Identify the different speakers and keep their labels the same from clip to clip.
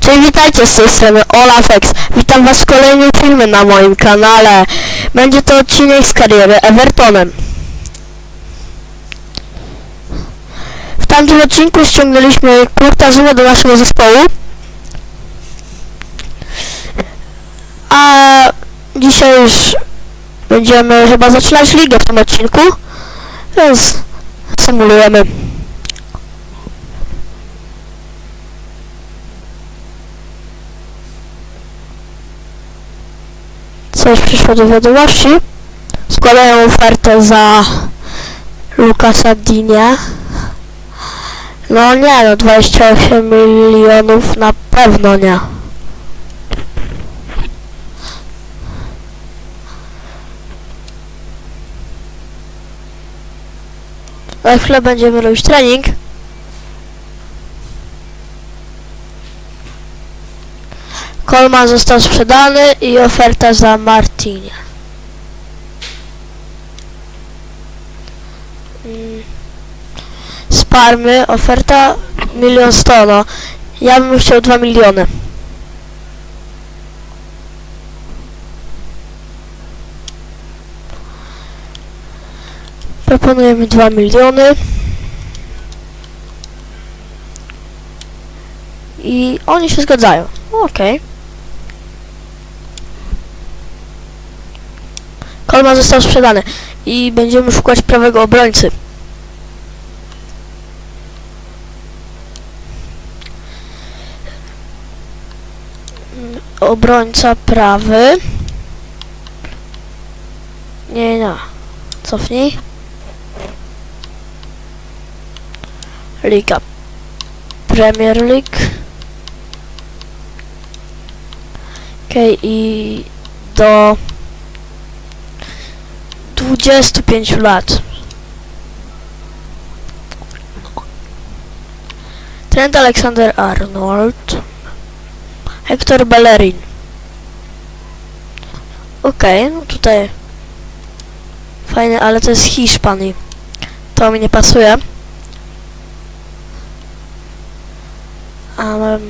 Speaker 1: Cześć, witajcie z tej strony Olafex. Witam was w kolejnym filmie na moim kanale. Będzie to odcinek z kariery Evertonem. W tamtym odcinku ściągnęliśmy Kurta Zuma do naszego zespołu. A dzisiaj już będziemy chyba zaczynać ligę w tym odcinku. Więc symulujemy. Coś przyszło do wiadomości. Składają ofertę za Lukasa Dinia. No nie, no 28 milionów na pewno nie. Za chwilę będziemy robić trening. Kolman został sprzedany i oferta za Martinie. Mm. Z Parmy oferta milion sto, no. Ja bym chciał 2 miliony. Proponujemy 2 miliony. I oni się zgadzają. Okej. Kolman został sprzedany i będziemy szukać prawego obrońcy. Obrońca prawy. Nie, nie. Cofnij. Liga Premier League. Okej, i do 25 lat. Trent Alexander Arnold. Hector Bellerin. Okej, no tutaj fajny, ale to jest Hiszpanii. To mi nie pasuje. A mam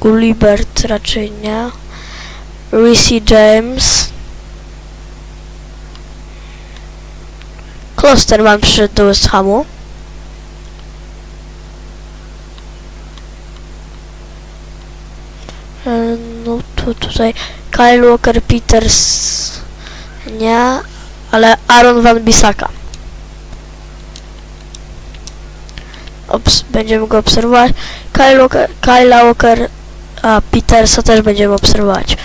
Speaker 1: Gulibert raczej nie. Reese James. Klosterman przyszedł do Hamu. E, No to tutaj Kyle Walker Peters nie, ale Aaron Van Bissaka. Obs będziemy go obserwować. Kyle Walker, Kyla Walker a Petersa też będziemy obserwować.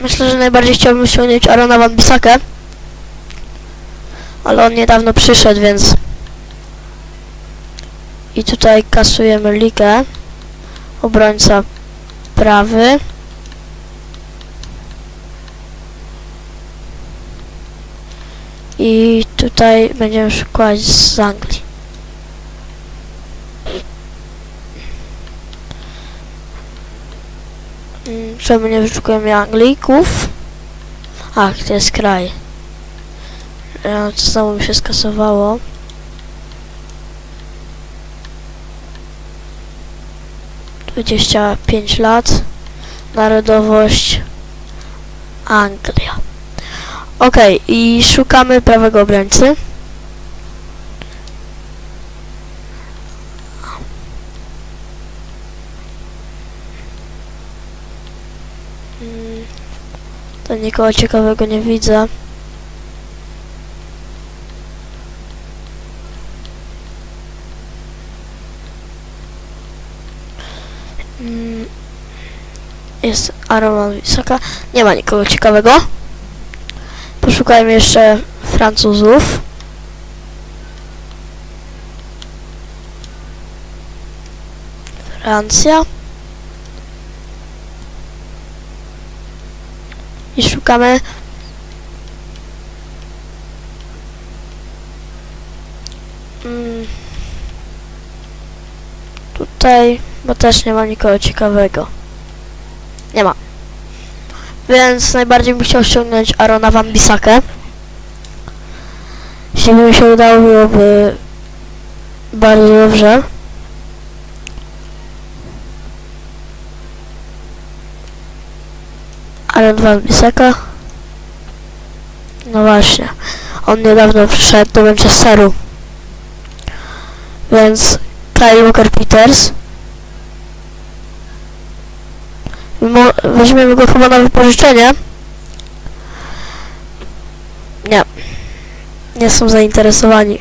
Speaker 1: Myślę, że najbardziej chciałbym ściągnąć Arona Van Bissakę. Ale on niedawno przyszedł, więc... I tutaj kasujemy ligę. Obrońca prawy. I tutaj będziemy szukać z Anglii. Mm, Czemu nie wyszukujemy Anglików? Ach, to jest kraj. E, To znowu mi się skasowało. Dwadzieścia pięć lat. Narodowość Anglia. Okej, i szukamy prawego obrońcy. Mm, To nikogo ciekawego nie widzę. Mm, Jest Aaron Wisaka. Nie ma nikogo ciekawego. Poszukajmy jeszcze Francuzów. Francja. I szukamy mm, tutaj, bo też nie ma nikogo ciekawego. Nie ma. Więc najbardziej bym chciał ściągnąć Arona Van Bisakę. Jeśli by mi się udało, byłoby bardzo dobrze. Aaron Van Bissaka. No właśnie. On niedawno przyszedł do Manchesteru. Więc Kyle Walker Peters. Mo weźmiemy go chyba na wypożyczenie. Nie. Nie są zainteresowani.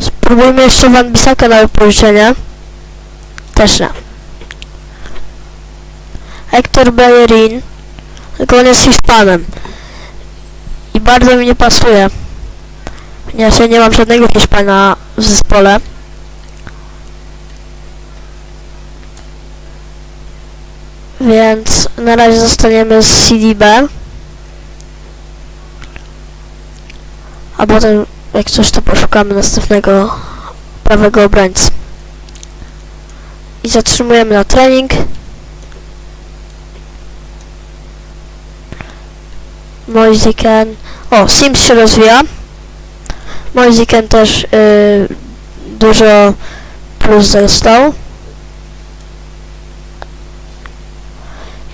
Speaker 1: Spróbujmy jeszcze Van Bissaka na wypożyczenie. Też nie. Hector Bellerin. Tylko on jest Hiszpanem. I bardzo mi nie pasuje. Ponieważ ja nie mam żadnego Hiszpana w zespole. Więc na razie zostaniemy z CDB. A potem jak coś to poszukamy następnego prawego obrońcy. I zatrzymujemy na trening. Moiziken. O, Sims się rozwija. Moiziken też y, dużo plus został.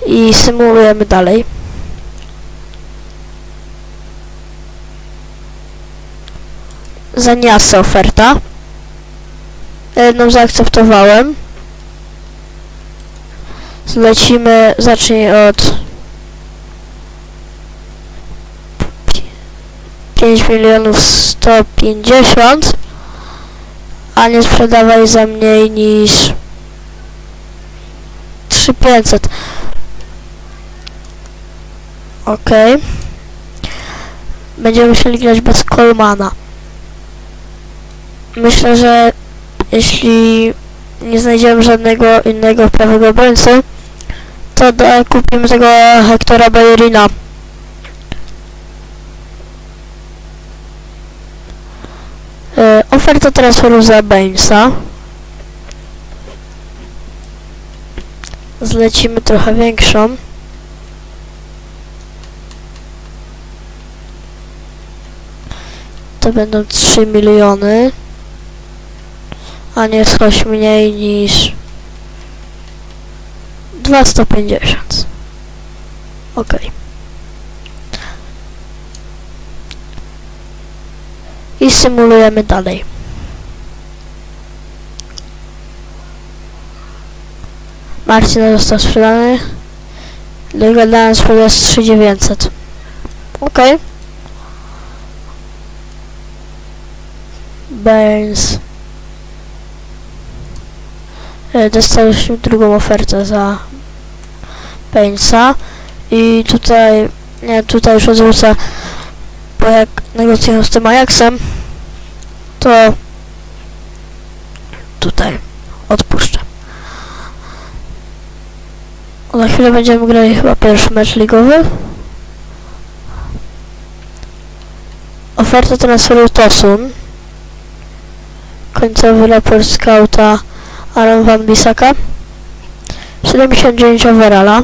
Speaker 1: I symulujemy dalej. Zaniasa oferta. Jedną zaakceptowałem. Zlecimy, zacznij od 5 milionów 150 a nie sprzedawaj za mniej niż 3500 okej będziemy musieli grać bez Kolmana myślę, że jeśli nie znajdziemy żadnego innego prawego obrońcy to da, kupimy tego Hectora Bellerina E, oferta transferu za Bainsa. Zlecimy trochę większą. To będą 3 miliony. A nie coś mniej niż 250. Okej. i symulujemy dalej. Marcin został sprzedany. Legalna sprzedaż 3900. Ok. Burns. E, Dostaliśmy drugą ofertę za Bainsa i tutaj nie, tutaj już odwrócę bo jak negocjują z tym Ajaxem, to tutaj odpuszczę. Za chwilę będziemy grali chyba pierwszy mecz ligowy. Oferta transferu Tosun. Końcowy raport scouta Aaron Van Bissaka. 79 overalla.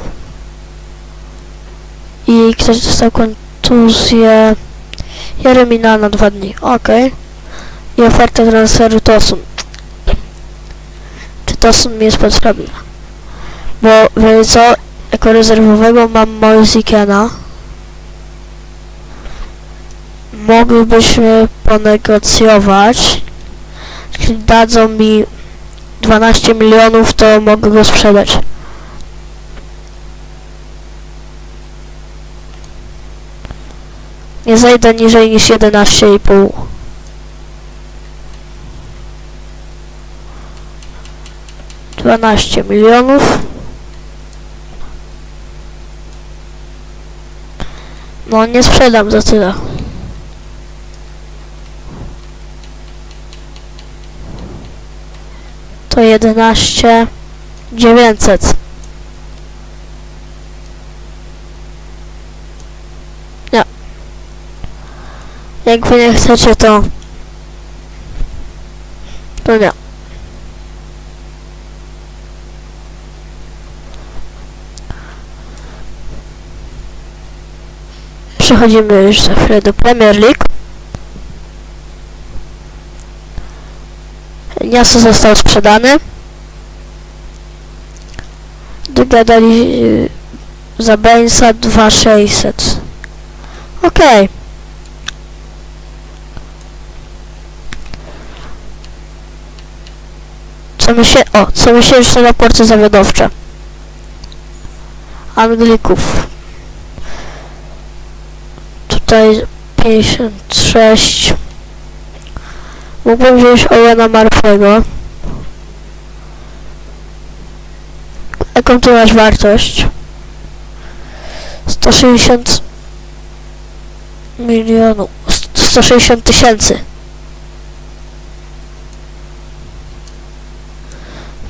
Speaker 1: I ktoś dostał kontuzję Jeremina na dwa dni. Okej. I oferta transferu Tosun. Czy Tosun mi jest potrzebny? Bo wiecie co? Jako rezerwowego mam Moisikena. Moglibyśmy ponegocjować. Jeśli dadzą mi 12 milionów, to mogę go sprzedać. Nie zejdę niżej niż 11,5. Dwanaście milionów. No nie sprzedam za tyle. to 11 900. No. Jak wy nie chcecie, to... To nie. Przechodzimy już za chwilę do Premier League. Niaso został sprzedany. Dogadali yy, za Bainsa 2600. Okej. Co miesię... O, co miesięczne raporty zawiadowcze. Anglików. Tutaj 56. Mógłbym wziąć Owena Marfego. Jaką tu masz wartość? 160 milionów. 160 tysięcy.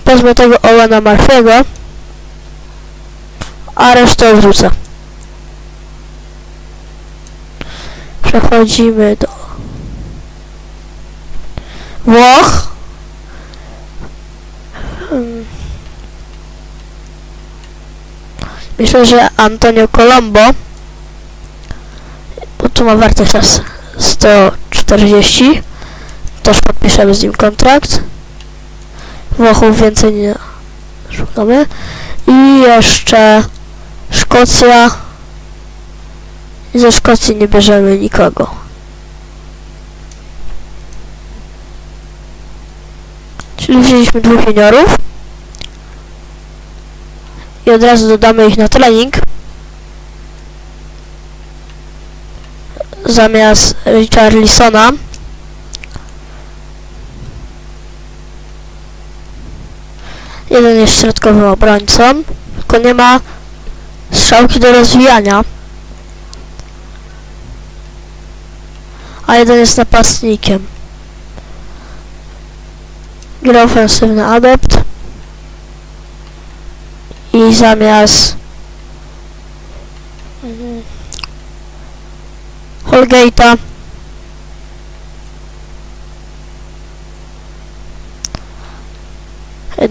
Speaker 1: Wezmę tego Owena Marfego. A resztę wrzucę. Przechodzimy do Włoch. Hmm. Myślę, że Antonio Colombo, bo tu ma wartość teraz 140, też podpiszemy z nim kontrakt. Włochów więcej nie szukamy. I jeszcze Szkocja. Ze Szkocji nie bierzemy nikogo. Czyli wzięliśmy dwóch juniorów. I od razu dodamy ich na trening. Zamiast Richarlisona. Jeden jest środkowym obrońcą, tylko nie ma strzałki do rozwijania. A jeden jest napastnikiem. Gra ofensywny adept. I zamiast mhm, Holgate'a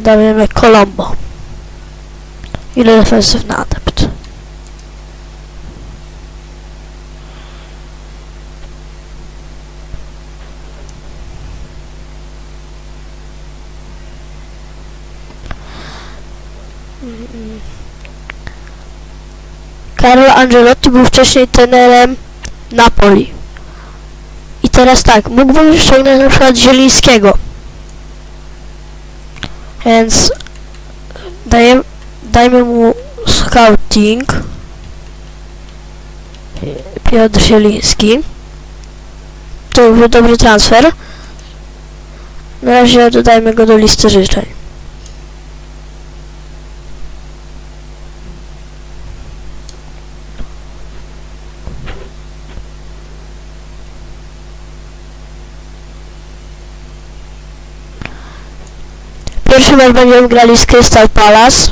Speaker 1: dajemy Colombo. Ile defensywny adept. Carlo Angelotti był wcześniej trenerem Napoli. I teraz tak, mógłbym ściągnąć na przykład Zielińskiego. Więc daję, dajmy mu scouting. Piotr Zieliński. To byłby dobry transfer. Na razie dodajmy go do listy życzeń. Mecz będziemy grali z Crystal Palace.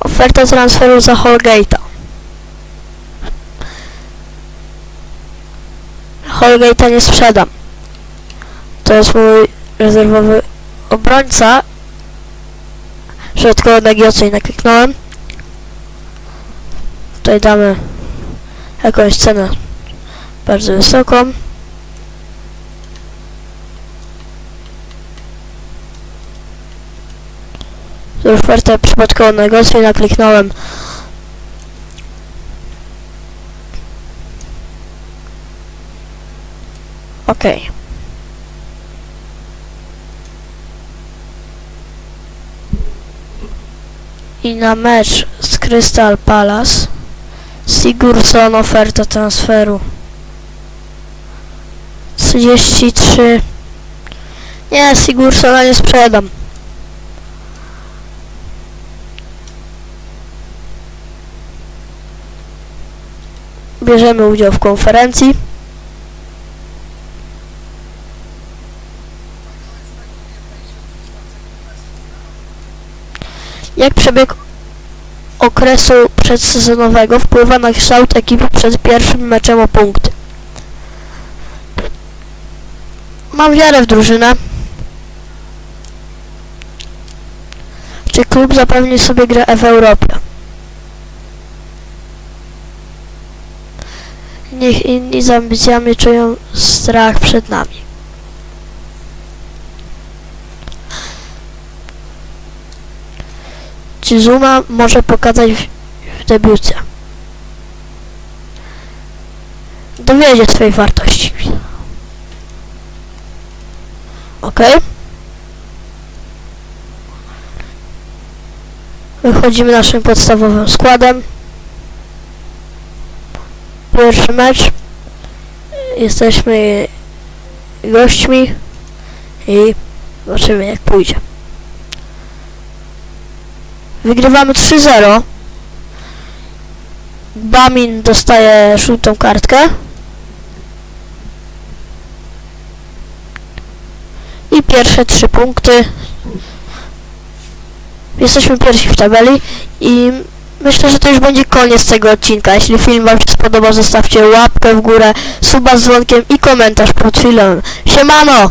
Speaker 1: Oferta transferu za Holgate'a. Holgate'a nie sprzedam. To jest mój rezerwowy obrońca. Środkowo negocjuj nakliknąłem. Tutaj damy jakąś cenę bardzo wysoką. Już ofertę przypadkowo negocjuj, nakliknąłem. Okay. I na mecz z Crystal Palace Sigurdsson oferta transferu 33 Nie, Sigurdssona nie sprzedam bierzemy udział w konferencji. Jak przebieg okresu przedsezonowego wpływa na kształt ekipy przed pierwszym meczem o punkty? Mam wiarę w drużynę. Czy klub zapewni sobie grę w Europie? Niech inni z ambicjami czują strach przed nami. Chizuma może pokazać w, w debiucie. Dowiedzie swojej wartości. Ok. Wychodzimy naszym podstawowym składem. Pierwszy mecz. Jesteśmy gośćmi i zobaczymy jak pójdzie. Wygrywamy 3-0. Bamin dostaje żółtą kartkę. I pierwsze trzy punkty. Jesteśmy pierwsi w tabeli i myślę, że to już będzie koniec tego odcinka. Jeśli film Wam się spodobał, zostawcie łapkę w górę, suba z dzwonkiem i komentarz pod filmem. Siemano!